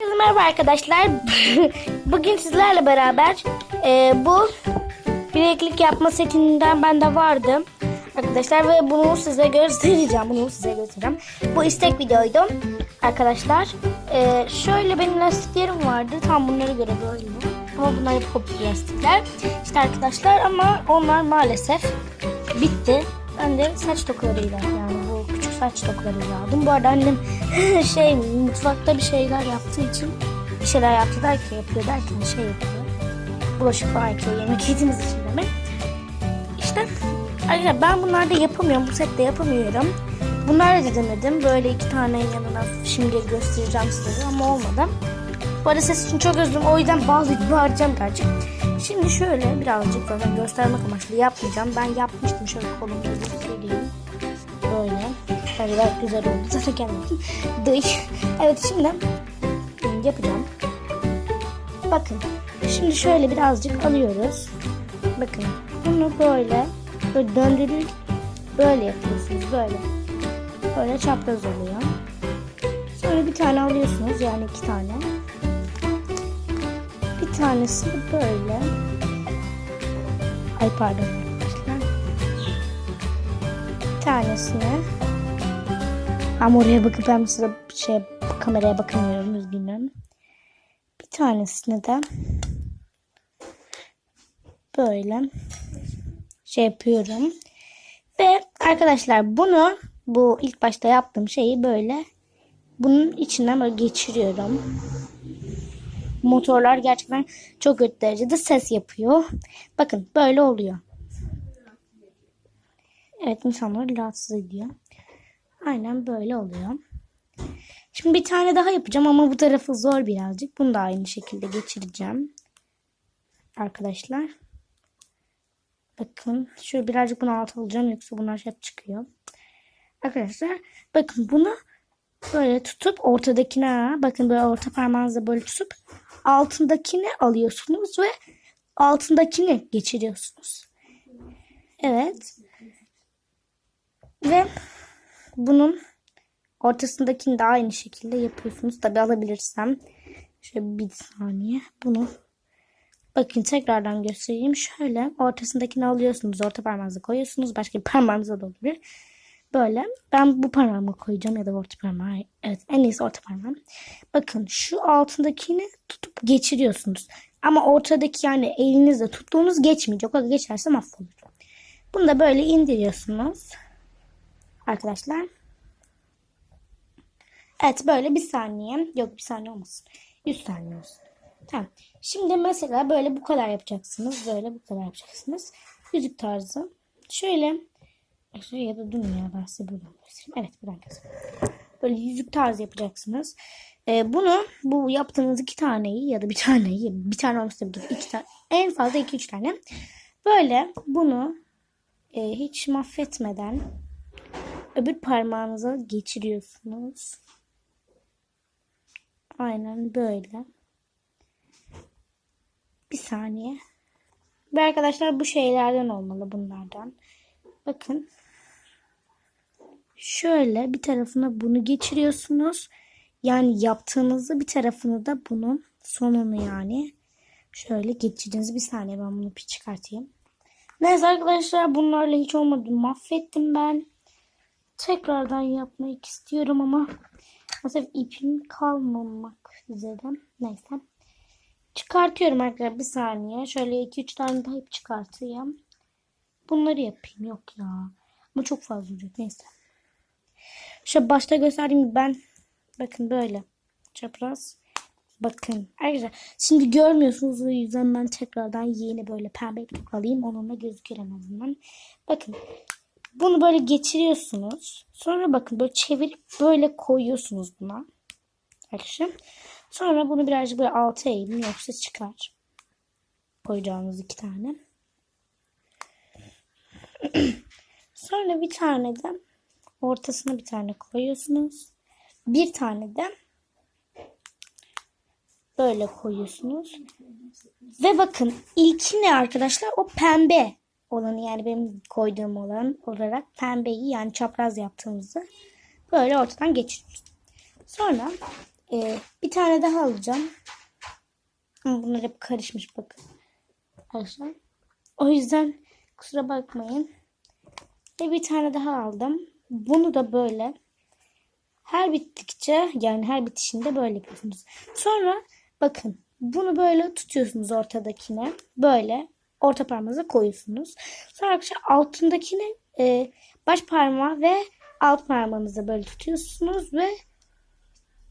Herkese Merhaba arkadaşlar. Bugün sizlerle beraber e, bu bileklik yapma setinden bende vardı. Arkadaşlar ve bunu size göstereceğim. Bunu size göstereceğim. Bu istek videoydu. Arkadaşlar e, şöyle benim lastiklerim vardı. Tam bunlara göre böyle. Ama bunlar hep kopya lastikler. İşte arkadaşlar ama onlar maalesef bitti. Ben de saç tokalarıyla yani saç tokalarıyla aldım. Bu arada annem şey mutfakta bir şeyler yaptığı için bir şeyler yaptı derken yapıyor derken şey yapıyor. Bulaşık falan yıkıyor yemek yediğimiz için demek. İşte arkadaşlar ben bunlarda yapamıyorum. Bu sette yapamıyorum. Bunları da denedim. Böyle iki tane yanına şimdi göstereceğim size ama olmadı. Bu arada ses için çok özür O yüzden bazı bağıracağım birazcık. Şimdi şöyle birazcık zaten göstermek amaçlı yapmayacağım. Ben yapmıştım şöyle kolumda göstereyim. Bence güzel oldu. Zaten Dıy. Evet şimdi yapacağım. Bakın. Şimdi şöyle birazcık alıyoruz. Bakın. Bunu böyle böyle döndürür. Böyle yapıyorsunuz. Böyle. Böyle çapraz oluyor. Sonra bir tane alıyorsunuz. Yani iki tane. Bir tanesi böyle. Ay pardon. Bir tanesini ama oraya bakıp ben size şey kameraya bakamıyorum üzgünüm. Bir tanesini de böyle şey yapıyorum. Ve arkadaşlar bunu bu ilk başta yaptığım şeyi böyle bunun içinden böyle geçiriyorum. Motorlar gerçekten çok kötü derecede ses yapıyor. Bakın böyle oluyor. Evet insanları rahatsız ediyor. Aynen böyle oluyor. Şimdi bir tane daha yapacağım ama bu tarafı zor birazcık. Bunu da aynı şekilde geçireceğim. Arkadaşlar. Bakın şöyle birazcık bunu alt alacağım yoksa bunlar hep çıkıyor. Arkadaşlar bakın bunu böyle tutup ortadakine bakın böyle orta parmağınızla böyle tutup altındakini alıyorsunuz ve altındakini geçiriyorsunuz. Evet. Ve bunun ortasındakini de aynı şekilde yapıyorsunuz. Tabi alabilirsem. Şöyle bir saniye. Bunu bakın tekrardan göstereyim. Şöyle ortasındakini alıyorsunuz. Orta parmağınıza koyuyorsunuz. Başka bir parmağınıza da olabilir. Böyle. Ben bu parmağımı koyacağım ya da orta parmağı. Evet en iyisi orta parmağım. Bakın şu altındakini tutup geçiriyorsunuz. Ama ortadaki yani elinizle tuttuğunuz geçmeyecek. O geçerse mahvolur. Bunu da böyle indiriyorsunuz. Arkadaşlar. Evet böyle bir saniye. Yok bir saniye olmasın. 100 saniye olsun. Tamam. Şimdi mesela böyle bu kadar yapacaksınız. Böyle bu kadar yapacaksınız. Yüzük tarzı. Şöyle. Şöyle ya da durun ya ben size buradan göstereyim. Evet buradan göstereyim. Böyle yüzük tarzı yapacaksınız. Ee, bunu bu yaptığınız iki taneyi ya da bir taneyi bir tane olmasa ki iki tane en fazla iki üç tane böyle bunu e, hiç mahvetmeden öbür parmağınıza geçiriyorsunuz. Aynen böyle. Bir saniye. Ve arkadaşlar bu şeylerden olmalı bunlardan. Bakın. Şöyle bir tarafına bunu geçiriyorsunuz. Yani yaptığınızda bir tarafını da bunun sonunu yani şöyle geçireceğiniz. Bir saniye ben bunu bir çıkartayım. Neyse arkadaşlar bunlarla hiç olmadı. Mahvettim ben. Tekrardan yapmak istiyorum ama maalesef ipim kalmamak üzere. Neyse. Çıkartıyorum arkadaşlar bir saniye. Şöyle 2-3 tane daha ip çıkartayım. Bunları yapayım. Yok ya. Ama çok fazla olacak. Neyse. Şöyle başta gösterdiğim ben bakın böyle çapraz bakın arkadaşlar şimdi görmüyorsunuz o yüzden ben tekrardan yeni böyle pembe iplik alayım onunla gözükür en azından bakın bunu böyle geçiriyorsunuz sonra bakın böyle çevirip böyle koyuyorsunuz buna arkadaşlar sonra bunu birazcık böyle alta eğin yoksa çıkar koyacağınız iki tane sonra bir tane de ortasına bir tane koyuyorsunuz. Bir tane de böyle koyuyorsunuz. Ve bakın ilki ne arkadaşlar? O pembe olanı yani benim koyduğum olan olarak pembeyi yani çapraz yaptığımızda böyle ortadan geçiriyoruz. Sonra Ee, bir tane daha alacağım. Bunlar hep karışmış bakın. Arkadaşlar. O yüzden kusura bakmayın. Ve bir tane daha aldım. Bunu da böyle her bittikçe yani her bitişinde böyle yapıyorsunuz. Sonra bakın bunu böyle tutuyorsunuz ortadakine. Böyle orta parmağınıza koyuyorsunuz. Sonra arkadaşlar altındakini e, baş parmağı ve alt parmağınıza böyle tutuyorsunuz ve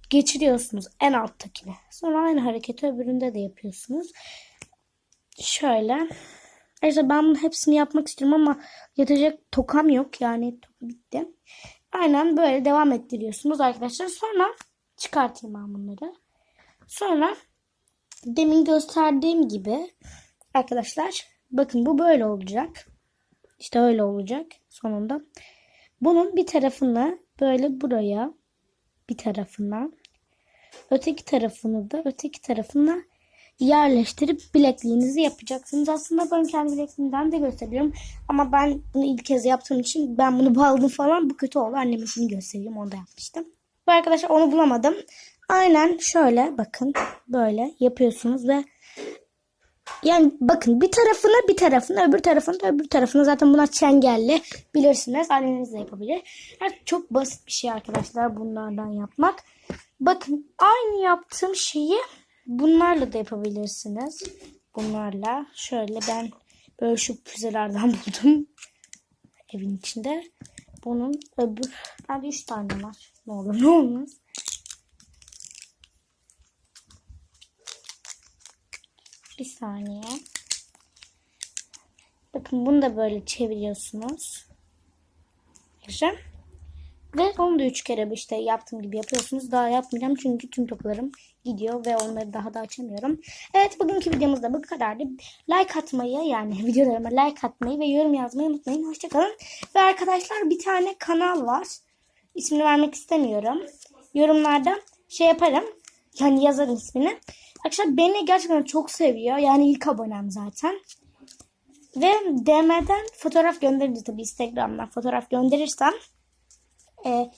geçiriyorsunuz en alttakine. Sonra aynı hareketi öbüründe de yapıyorsunuz. Şöyle. İşte ben bunun hepsini yapmak istiyorum ama yatacak tokam yok. Yani toka bitti. Aynen böyle devam ettiriyorsunuz arkadaşlar. Sonra çıkartayım ben bunları. Sonra demin gösterdiğim gibi arkadaşlar bakın bu böyle olacak. İşte öyle olacak sonunda. Bunun bir tarafını böyle buraya bir tarafına öteki tarafını da öteki tarafına yerleştirip bilekliğinizi yapacaksınız. Aslında ben kendi bilekliğimden de gösteriyorum. Ama ben bunu ilk kez yaptığım için ben bunu bağladım falan. Bu kötü oldu. Anneme şunu göstereyim. Onu da yapmıştım. Bu arkadaşlar onu bulamadım. Aynen şöyle bakın. Böyle yapıyorsunuz ve yani bakın bir tarafına bir tarafına öbür tarafına da öbür tarafına zaten buna çengelli bilirsiniz. Anneniz de yapabilir. Yani çok basit bir şey arkadaşlar bunlardan yapmak. Bakın aynı yaptığım şeyi bunlarla da yapabilirsiniz. Bunlarla şöyle ben böyle şu füzelerden buldum. Evin içinde. Bunun öbür abi 3 tane var. Ne olur ne olmaz. Bir saniye. Bakın bunu da böyle çeviriyorsunuz. Güzel. Ve onu da üç kere işte yaptığım gibi yapıyorsunuz. Daha yapmayacağım çünkü tüm toplarım gidiyor ve onları daha da açamıyorum. Evet bugünkü videomuz da bu kadardı. Like atmayı yani videolarıma like atmayı ve yorum yazmayı unutmayın. Hoşçakalın. Ve arkadaşlar bir tane kanal var. İsmini vermek istemiyorum. Yorumlarda şey yaparım. Yani yazarım ismini. Arkadaşlar beni gerçekten çok seviyor. Yani ilk abonem zaten. Ve DM'den fotoğraf gönderince tabii Instagram'dan fotoğraf gönderirsem e,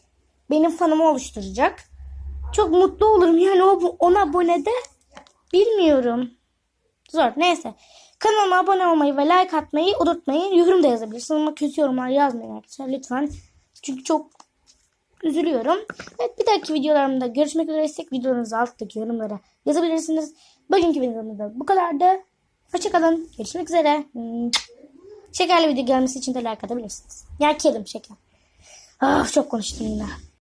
benim fanımı oluşturacak. Çok mutlu olurum. Yani o ona abone de bilmiyorum. Zor. Neyse. Kanalıma abone olmayı ve like atmayı unutmayın. Yorum da yazabilirsiniz ama kötü yorumlar yazmayın arkadaşlar lütfen. Çünkü çok üzülüyorum. Evet bir dahaki videolarımda görüşmek üzere. İstek videolarınızı alttaki yorumlara yazabilirsiniz. Bugünkü videomuzda bu kadardı. Hoşçakalın. Görüşmek üzere. Hmm. Şekerli video gelmesi için de like atabilirsiniz. Yani kedim şeker. Ah çok konuştum yine.